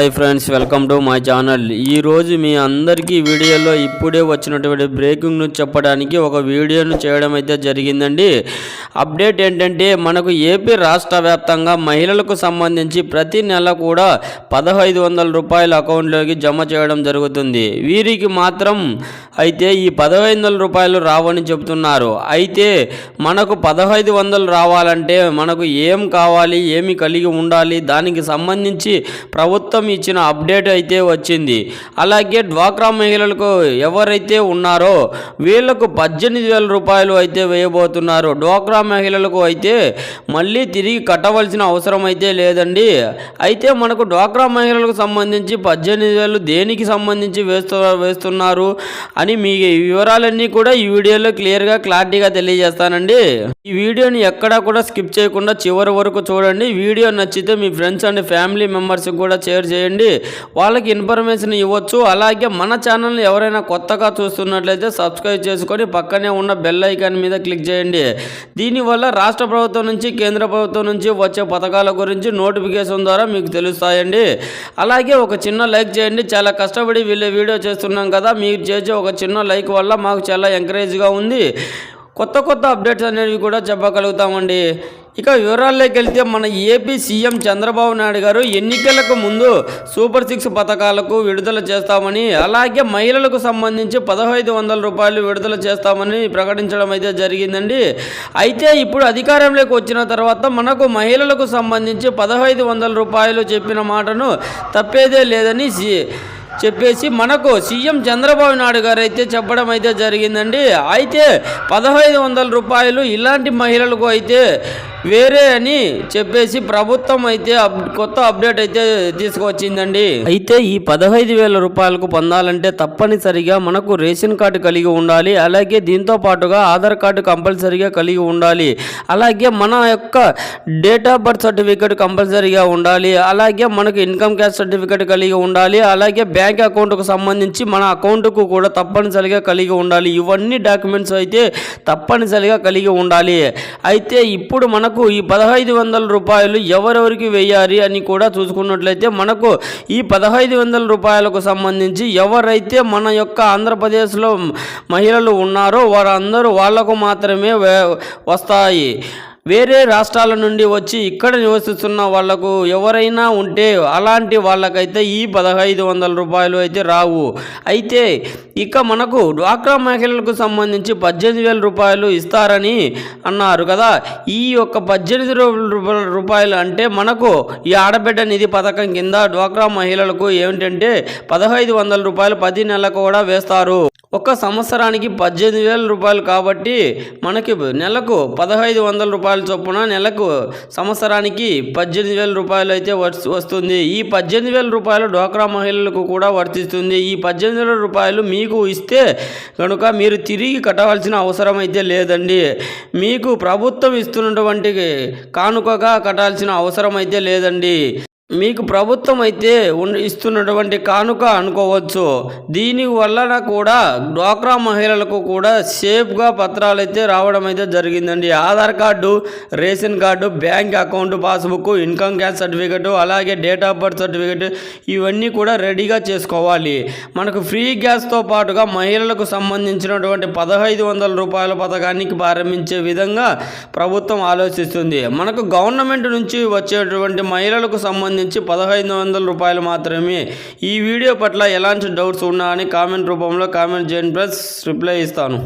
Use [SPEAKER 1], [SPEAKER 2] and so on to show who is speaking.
[SPEAKER 1] Hi friends welcome to my channel ఈరోజు మీ అందరికీ వీడియోలో ఇప్పుడే వచ్చినటువంటి బ్రేకింగ్ న్యూస్ చెప్పడానికి ఒక వీడియోను చేయడం అయితే జరిగిందండి. అప్డేట్ ఏంటంటే మనకు ఏపీ రాష్ట్ర వ్యాప్తంగా మహిళలకు సంబంధించి ప్రతి నెల కూడా పదహైదు వందల రూపాయల అకౌంట్లోకి జమ చేయడం జరుగుతుంది. వీరికి మాత్రం అయితే ఈ పదహైదు వందల రూపాయలు రావని చెబుతున్నారు. అయితే మనకు పదహైదు వందలు రావాలంటే మనకు ఏం కావాలి ఏమి కలిగి ఉండాలి దానికి సంబంధించి ప్రభుత్వం ఇచ్చిన అప్డేట్ అయితే వచ్చింది. అలాగే డ్వాక్రా మహిళలకు ఎవరైతే ఉన్నారో వీళ్ళకు పద్దెనిమిది వేల రూపాయలు అయితే వేయబోతున్నారు. డ్వాక్రా మహిళలకు అయితే మళ్ళీ తిరిగి కట్టవలసిన అవసరం అయితే లేదండి. అయితే మనకు డ్వాక్రా మహిళలకు సంబంధించి పద్దెనిమిది వేలు దేనికి సంబంధించి వేస్తు వేస్తున్నారు అని మీ వివరాలన్నీ కూడా ఈ వీడియోలో క్లియర్గా క్లారిటీగా తెలియజేస్తానండి. ఈ వీడియోని ఎక్కడా కూడా స్కిప్ చేయకుండా చివరి వరకు చూడండి. వీడియో నచ్చితే మీ ఫ్రెండ్స్ అండ్ ఫ్యామిలీ మెంబర్స్కి కూడా షేర్ చేయండి. వాళ్ళకి ఇన్ఫర్మేషన్ ఇవ్వచ్చు. అలాగే మన ఛానల్ని ఎవరైనా కొత్తగా చూస్తున్నట్లయితే సబ్స్క్రైబ్ చేసుకొని పక్కనే ఉన్న బెల్ ఐకాన్ మీద క్లిక్ చేయండి. దీనివల్ల రాష్ట్ర ప్రభుత్వం నుంచి కేంద్ర ప్రభుత్వం నుంచి వచ్చే పథకాల గురించి నోటిఫికేషన్ ద్వారా మీకు తెలుస్తాయండి. అలాగే ఒక చిన్న లైక్ చేయండి. చాలా కష్టపడి వీళ్ళ వీడియో చేస్తున్నాం కదా. మీరు చేసే ఒక చిన్న లైక్ వల్ల మాకు చాలా ఎంకరేజ్గా ఉంది. కొత్త కొత్త అప్డేట్స్ అనేవి కూడా చెప్పగలుగుతామండి. ఇక వివరాల్లోకి వెళ్తే మన ఏపీ సీఎం చంద్రబాబు నాయుడు గారు ఎన్నికలకు ముందు సూపర్ సిక్స్ పథకాలకు విడుదల చేస్తామని అలాగే మహిళలకు సంబంధించి పదహైదు వందల రూపాయలు విడుదల చేస్తామని ప్రకటించడం అయితే జరిగిందండి. అయితే ఇప్పుడు అధికారంలోకి వచ్చిన తర్వాత మనకు మహిళలకు సంబంధించి పదహైదు వందల రూపాయలు చెప్పిన మాటను తప్పేదే లేదని సి చెప్పేసి మనకు సీఎం చంద్రబాబు నాయుడు గారు అయితే చెప్పడం అయితే జరిగిందండి. అయితే పదహైదు వందల రూపాయలు ఇలాంటి మహిళలకు అయితే వేరే అని చెప్పేసి ప్రభుత్వం అయితే అప్ కొత్త అప్డేట్ అయితే తీసుకొచ్చిందండి. అయితే ఈ పదహైదు వేల రూపాయలకు పొందాలంటే తప్పనిసరిగా మనకు రేషన్ కార్డు కలిగి ఉండాలి. అలాగే దీంతో పాటుగా ఆధార్ కార్డు కంపల్సరీగా కలిగి ఉండాలి. అలాగే మన యొక్క డేట్ ఆఫ్ బర్త్ సర్టిఫికేట్ కంపల్సరీగా ఉండాలి. అలాగే మనకు ఇన్కమ్ క్యాష్ సర్టిఫికేట్ కలిగి ఉండాలి. అలాగే బ్యాంక్ అకౌంట్కు సంబంధించి మన అకౌంట్కు కూడా తప్పనిసరిగా కలిగి ఉండాలి. ఇవన్నీ డాక్యుమెంట్స్ అయితే తప్పనిసరిగా కలిగి ఉండాలి. అయితే ఇప్పుడు మనకు ఈ పదహైదు వందల రూపాయలు ఎవరెవరికి వేయాలి అని కూడా చూసుకున్నట్లయితే మనకు ఈ పదహైదు వందల రూపాయలకు సంబంధించి ఎవరైతే మన యొక్క ఆంధ్రప్రదేశ్లో మహిళలు ఉన్నారో వారందరూ వాళ్ళకు మాత్రమే వస్తాయి. వేరే రాష్ట్రాల నుండి వచ్చి ఇక్కడ నివసిస్తున్న వాళ్ళకు ఎవరైనా ఉంటే అలాంటి వాళ్ళకైతే ఈ పదహైదు వందల రూపాయలు అయితే రావు. అయితే ఇక మనకు డ్వాక్రా మహిళలకు సంబంధించి పద్దెనిమిది వేల రూపాయలు ఇస్తారని అన్నారు కదా. ఈ యొక్క పద్దెనిమిది రూపాయలు అంటే మనకు ఈ ఆడబిడ్డ నిధి పథకం కింద డ్వాక్రా మహిళలకు ఏమిటంటే పదహైదు వందల రూపాయలు పది నెలలకు కూడా వేస్తారు. ఒక సంవత్సరానికి పద్దెనిమిది వేల రూపాయలు కాబట్టి మనకి నెలకు పదహైదు వందల రూపాయల చొప్పున నెలకు సంవత్సరానికి పద్దెనిమిది వేల రూపాయలు అయితే వస్తుంది. ఈ పద్దెనిమిది వేల రూపాయలు డోక్రా మహిళలకు కూడా వర్తిస్తుంది. ఈ పద్దెనిమిది వేల రూపాయలు మీకు ఇస్తే కనుక మీరు తిరిగి కట్టవలసిన అవసరం అయితే లేదండి. మీకు ప్రభుత్వం ఇస్తున్నటువంటి కానుకగా కట్టాల్సిన అవసరం అయితే లేదండి. మీకు ప్రభుత్వం అయితే ఇస్తున్నటువంటి కానుక అనుకోవచ్చు. దీని వలన కూడా డ్వాక్రా మహిళలకు కూడా సేఫ్గా పత్రాలు అయితే రావడం అయితే జరిగిందండి. Aadhaar card ration card bank account passbook income tax certificate అలాగే డేట్ ఆఫ్ బర్త్ సర్టిఫికెట్ ఇవన్నీ కూడా రెడీగా చేసుకోవాలి. మనకు ఫ్రీ గ్యాస్తో పాటుగా మహిళలకు సంబంధించినటువంటి పదహైదు వందల రూపాయల పథకానికి ప్రారంభించే విధంగా ప్రభుత్వం ఆలోచిస్తుంది. మనకు గవర్నమెంట్ నుంచి వచ్చేటువంటి మహిళలకు సంబంధించి సంబంధించి పదహైదు వందల రూపాయలు మాత్రమే. ఈ వీడియో పట్ల ఎలాంటి డౌట్స్ ఉన్నా అని కామెంట్ రూపంలో కామెంట్ చేయండి ప్లస్ రిప్లై ఇస్తాను.